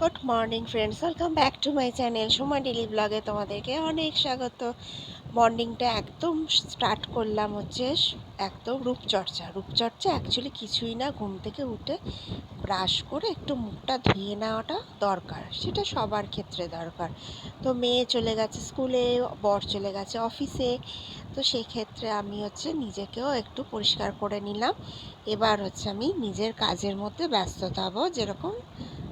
Good morning friends, welcome back to my channel সময় daily ব্লগে তোমাদেরকে অনেক স্বাগত। মর্নিংটা একদম স্টার্ট করলাম হচ্ছে একদম রূপচর্চা। রূপচর্চা অ্যাকচুয়ালি কিছুই না, ঘুম থেকে উঠে ব্রাশ করে একটু মুখটা ধুয়ে নেওয়াটা দরকার, সেটা সবার ক্ষেত্রে দরকার। তো মেয়ে চলে গেছে স্কুলে, বর চলে গেছে অফিসে, তো সেই ক্ষেত্রে আমি হচ্ছে নিজেকেও একটু পরিষ্কার করে নিলাম। এবার হচ্ছে আমি নিজের কাজের মধ্যে ব্যস্ততা হব যেরকম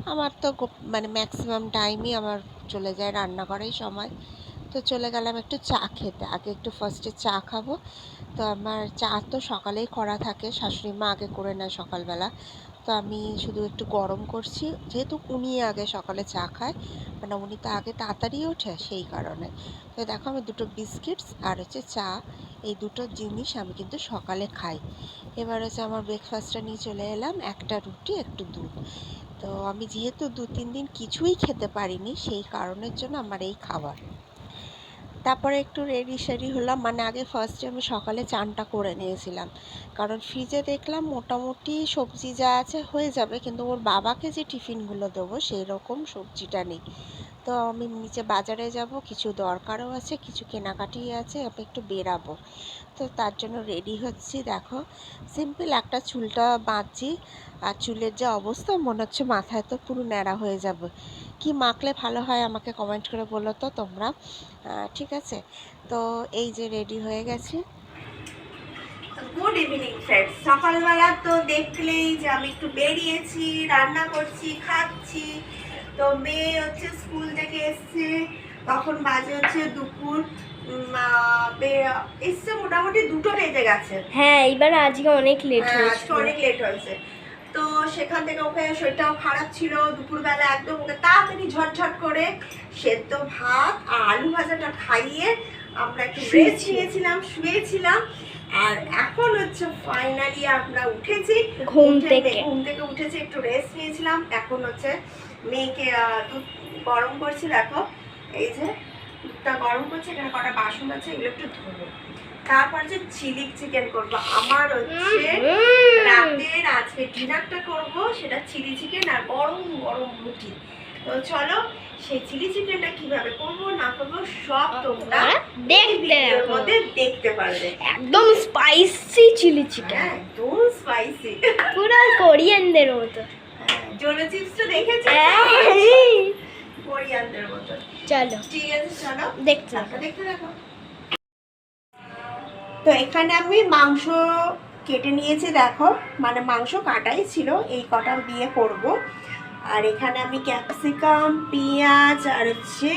আমার তো মানে ম্যাক্সিমাম টাইমই আমার চলে যায় রান্না করাই সময়। তো চলে গেলাম একটু চা খেতে। আগে একটু ফার্স্টে চা খাব। তো আমার চা তো সকালেই করা থাকে। শাশুড়ি মা আগে করে নেয় সকালবেলা। তো আমি শুধু একটু গরম করছি। যেহেতু উনি আগে সকালে চা খায় মানে উনি তো আগে তাড়াতাড়ি ওঠে সেই কারণে। তো দেখো আমি দুটো বিস্কিটস আর হচ্ছে চা, এই দুটো জিনিস আমি কিন্তু সকালে খাই। এবার হচ্ছে আমার ব্রেকফাস্টটা নিয়ে চলে এলাম। একটা রুটি, একটু দুধ। তো আমি যেহেতু দু তিন দিন কিছুই খেতে পারিনি, সেই কারণের জন্য আমার এই খাবার। তারপরে একটু রেডি সেডি হলাম। মানে আগে ফার্স্টে আমি সকালে চানটা করে নিয়েছিলাম। কারণ ফ্রিজে দেখলাম মোটামুটি সবজি যা আছে হয়ে যাবে, কিন্তু ওর বাবাকে যে টিফিনগুলো দেবো সেই রকম সবজিটা নেই। তো আমি নিচে বাজারে যাব, কিছু দরকারও আছে, কিছু কেনাকাটি আছে আমি একটু বেরাবো। তো তার জন্য রেডি হচ্ছি, দেখো। সিম্পল একটা চুলটা বাঁধছি, আর চুলের যে অবস্থা, মনে হচ্ছে মাথায় তো পুরো ন্যাড়া হয়ে যাবে। কি মাখলে ভালো হয় আমাকে কমেন্ট করে বলো তো তোমরা। ঠিক আছে? তো এই যে রেডি হয়ে গেছি। গুড ইভিনিং ফ্রেন্ডস সকালবেলা তো দেখলেই যে আমি একটু বেরিয়েছি রান্না করছি খাচ্ছি। তো মেয়ে হচ্ছে স্কুল থেকে এসছে। তখন বাজে হচ্ছে দুপুর। বে- এসছে মোটামুটি দুটো বেজে গেছে। হ্যাঁ এইবার আজকে অনেক লেট হ্যাঁ, হয়েছে। আজকে অনেক লেট হয়েছে। তো সেখান থেকে ওকে শরীরটাও খারাপ ছিল দুপুরবেলা একদম ওকে তাড়াতাড়ি ঝটঝট করে সেদ্ধ ভাত আর আলু ভাজাটা খাইয়ে আমরা একটু রেস্ট। নিয়েছিলাম শুয়েছিলাম। আর এখন হচ্ছে ফাইনালি আমরা উঠেছি। ঘুম থেকে। ঘুম থেকে উঠেছি একটু রেস্ট নিয়েছিলাম। এখন হচ্ছে মেয়েকে দুধ গরম করছি দেখো। এই যে দুধটা গরম করছি এখানে কটা বাসন আছে এগুলো একটু ধরবো তারপর যে চিলি চিকেন করব আমার হচ্ছে রাতের আজকে ডিনারটা করব সেটা চিলি চিকেন আর গরম গরম রুটি। তো চলো সেই চিলি চিকেনটা কীভাবে করব না করব সব তোমরা এই দেখতে মধ্যে দেখতে পারবে। একদম স্পাইসি চিলি চিকেন। হ্যাঁ একদম স্পাইসি পুরো কোরিয়ানদের মতো। জোলো চিপসটা দেখেছ? কোরিয়ানদের মতো। চলো। ঠিক আছে চলো। দেখতে দেখতে দেখো তো এখানে আমি মাংস কেটে নিয়েছি, দেখো। মানে মাংস কাটাই ছিল, এই কটা দিয়ে করব। আর এখানে আমি ক্যাপসিকাম, পেঁয়াজ আর হচ্ছে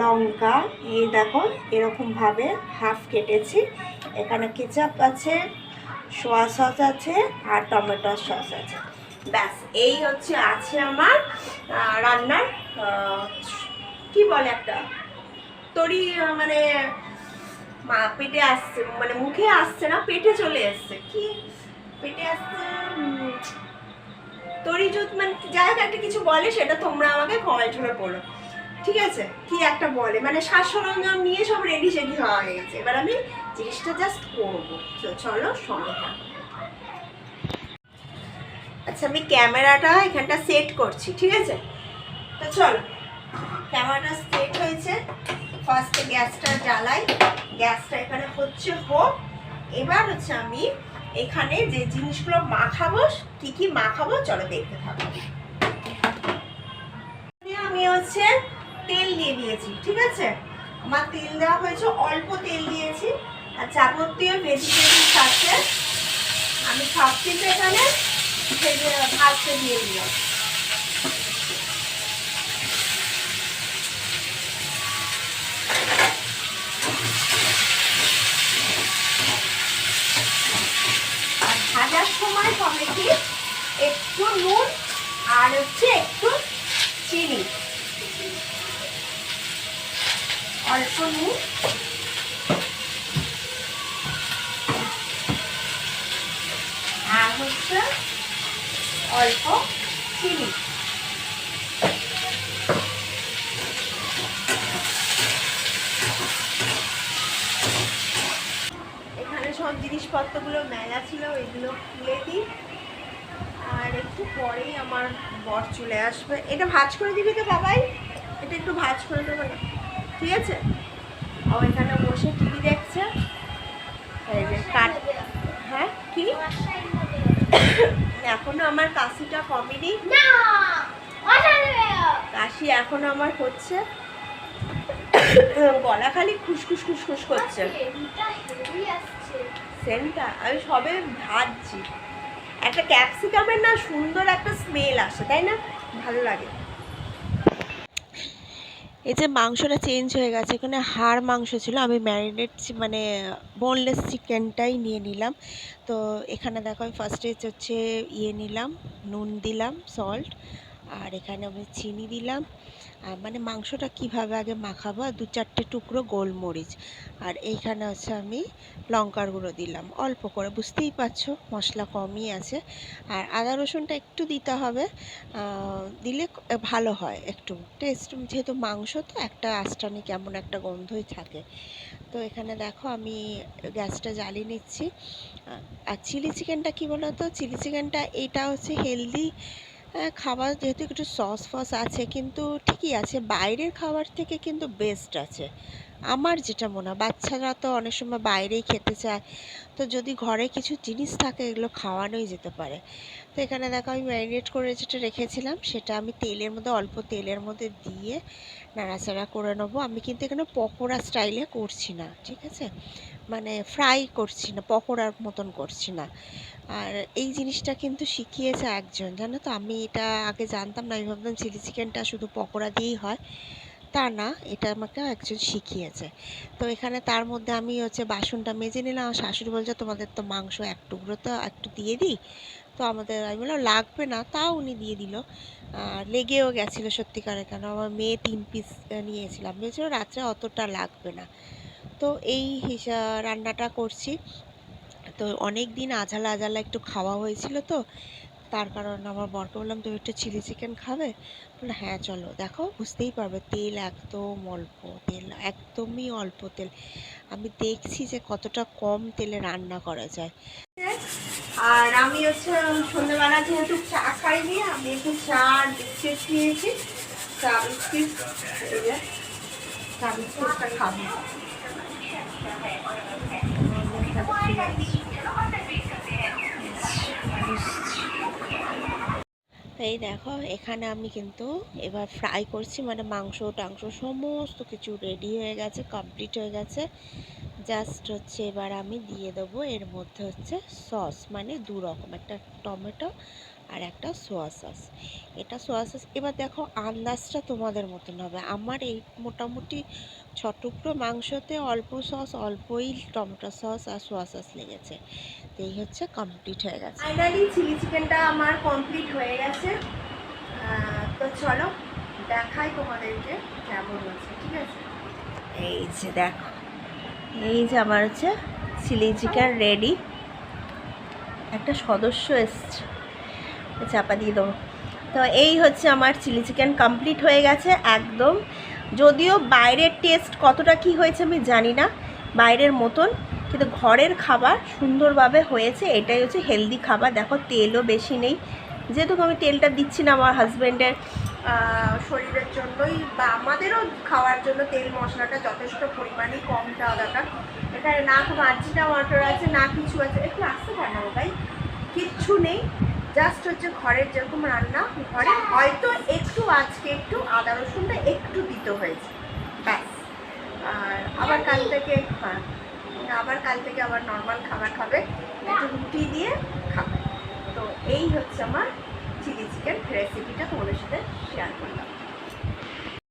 লঙ্কা, এই দেখো, এরকমভাবে হাফ কেটেছি। এখানে কেচাপ আছে, সোয়া সস আছে আর টমেটো সস আছে। ব্যাস, এই হচ্ছে আছে আমার রান্নার কি বলে একটা? তরি মানে মা পেটে আসছে মানে মুখে আসছে না পেটে চলে এসছে। কি? পেটে আসছে উম, তরি জুত মানে যাই একটা কিছু বলে সেটা তোমরা আমাকে কমেন্ট করে বলো ঠিক আছে? কি একটা বলে? মানে শ্বাস সরঞ্জাম নিয়ে সব রেডি সেডি হয়ে গেছে এবার আমি জিনিসটা জাস্ট করব। চলো সঙ্গে আচ্ছা আমি ক্যামেরাটা এখানটা সেট করছি ঠিক আছে? তো চলো ক্যামেরাটা সেট হয়েছে। ফার্স্টে গ্যাসটা জ্বালাই। গ্যাসটা এখানে হচ্ছে হোক। এবার হচ্ছে আমি এখানে যে জিনিসগুলো মাখাবো, কি কি মাখাবো, চলো দেখতে থাকো। এখানে আমি হচ্ছে তেল দিয়ে দিয়েছি, ঠিক আছে? আমার তেল দেওয়া হয়েছে, অল্প তেল দিয়েছি। আর যাবতীয় ভেজিটেবলস আছে। আমি সব কিছু এখানে ভেজে ভাজতে দিয়ে দিলাম। আর সময় টমেটি একটু নুন আর হচ্ছে একটু চিনি। অল্প নুন। আর হচ্ছে অল্প চিনি এখানে সব জিনিসপত্রগুলো, মেলা ছিল, এগুলো খুলে দিই। আর একটু পরেই আমার বর চলে আসবে। এটা ভাজ করে দিবি তো বাবাই? এটা একটু ভাজ করে দেবে না। ঠিক আছে? ও এখানে বসে টিভি দেখছে। কাট হ্যাঁ কি? এখনও আমার কাশিটা কমেনি। কাশি এখনও আমার হচ্ছে। গলা খালি খুসখুস খুসখুস করছে। সেন্টটা, আমি সবে ভাজছি। একটা ক্যাপসিকামের না সুন্দর একটা স্মেল আসে, তাই না? ভালো লাগে। এই যে মাংসটা চেঞ্জ হয়ে গেছে, এখানে হাড় মাংস ছিল, আমি ম্যারিনেট মানে বোনলেস চিকেনটাই নিয়ে নিলাম। তো এখানে দেখো, আমি ফার্স্টে হচ্ছে ইয়ে নিলাম, নুন দিলাম সল্ট আর এখানে আমি চিনি দিলাম। মানে মাংসটা কীভাবে আগে মাখাবো? আর দু চারটে টুকরো গোলমরিচ। আর এইখানে হচ্ছে আমি লঙ্কার গুঁড়ো দিলাম, অল্প করে। বুঝতেই পারছ, মশলা কমই আছে। আর আদা রসুনটা একটু দিতে হবে দিলে ভালো হয় একটু। টেস্ট যেহেতু মাংস, তো একটা আষ্টানি কেমন একটা গন্ধই থাকে। তো এখানে দেখো, আমি গ্যাসটা জ্বালিয়ে নিচ্ছি। আর চিলি চিকেনটা কী বলো তো চিলি চিকেনটা, এটা হচ্ছে হেলদি খাবার যেহেতু একটু সস ফস আছে, কিন্তু ঠিকই আছে। বাইরের খাবার থেকে কিন্তু বেস্ট আছে। আমার যেটা মনে হয়, বাচ্চারা তো অনেক সময় বাইরেই খেতে চায়। তো যদি ঘরে কিছু জিনিস থাকে, এগুলো খাওয়ানোই যেতে পারে। তো এখানে দেখো, আমি ম্যারিনেট করে যেটা রেখেছিলাম, সেটা আমি তেলের মধ্যে, অল্প তেলের মধ্যে দিয়ে নাড়াচাড়া করে নেব। আমি কিন্তু এখানে পকোড়া স্টাইলে করছি না, ঠিক আছে? মানে ফ্রাই করছি না, পকোড়ার মতন করছি না। আর এই জিনিসটা কিন্তু শিখিয়েছে একজন, জানো তো? আমি এটা আগে জানতাম না, আমি ভাবতাম চিলি চিকেনটা শুধু পকোড়া দিয়েই হয়। তা না, এটা আমাকে একজন শিখিয়েছে। তো এখানে তার মধ্যে আমি হচ্ছে বাসনটা মেজে নিলাম আমার শাশুড়ি বলছে, তোমাদের তো মাংস এক টুকরো তো একটু দিয়ে দিই। তো আমাদের, আমি বললাম, লাগবে না। তাও উনি দিয়ে দিল। আর লেগেও গেছিল সত্যিকারে কেন? আমার মেয়ে তিন পিস নিয়েছিলাম ভেবেছিল রাত্রে অতটা লাগবে না। তো এই রান্নাটা করছি। তো অনেক দিন আঝালা আঝালা একটু খাওয়া হয়েছিল তো, তার কারণে আমার বরকে বললাম, তুমি একটু চিলি চিকেন খাবে? বলল হ্যাঁ চলো। দেখো, বুঝতেই পারবে, তেল একদম অল্প, তেল একদমই অল্প তেল। আমি দেখছি যে কতটা কম তেলে রান্না করা যায়। আর আমি হচ্ছে সন্ধ্যেবেলা যেহেতু চা খাইনি, আমি একটু চা বিস্কিট খেয়েছি। চা বিস্কিট ফুচকা এই দেখো, এখানে আমি কিন্তু এবার ফ্রাই করছি মানে মাংস, টাংস, সমস্ত কিছু রেডি হয়ে গেছে কমপ্লিট হয়ে গেছে। জাস্ট হচ্ছে এবার আমি দিয়ে দেবো এর মধ্যে হচ্ছে সস মানে দু রকম একটা টমেটো আর একটা সোয়া সস এটা সোয়া সস এবার দেখো আন্দাজটা তোমাদের মতন হবে। আমার এই মোটামুটি ছ টুকরো মাংসতে অল্প সস অল্পই টমেটো সস আর সোয়া সস লেগেছে। তো এই হচ্ছে কমপ্লিট হয়ে গেছে। ফাইনালি চিলি চিকেনটা আমার কমপ্লিট হয়ে গেছে। তো চলো দেখাই তোমাদেরকে কেমন হচ্ছে ঠিক আছে? এই যে দেখো এই যে আমার হচ্ছে চিলি চিকেন রেডি একটা সদস্য এসছে। চাপা দিয়ে দেবো। তো এই হচ্ছে আমার চিলি চিকেন কমপ্লিট হয়ে গেছে একদম। যদিও বাইরের টেস্ট কতটা কি হয়েছে আমি জানি না, বাইরের মতন, কিন্তু ঘরের খাবার সুন্দরভাবে হয়েছে। এটাই হচ্ছে হেলদি খাবার। দেখো তেলও বেশি নেই। যেহেতু আমি তেলটা দিচ্ছি না আমার হাজব্যান্ডের শরীরের জন্যই বা আমাদেরও খাওয়ার জন্য তেল মশলাটা যথেষ্ট পরিমাণে কম দেওয়া দরকার। এখানে না কোনো আর্জিটা ওয়াটার আছে, না কিছু আছে। একটু আসতে বানাবো ভাই, কিচ্ছু নেই। জাস্ট হচ্ছে ঘরের যেরকম রান্না, ঘরে হয়তো একটু আজকে একটু আদা রসুনটা একটু দিতে হয়েছে। ব্যাস। আর আবার কাল থেকে হ্যাঁ আবার কাল থেকে আবার নর্মাল খাবার খাবে। একটু রুটি দিয়ে খাবে। তো এই হচ্ছে আমার চিলি চিকেন রেসিপিটা তোমাদের সাথে শেয়ার করলাম।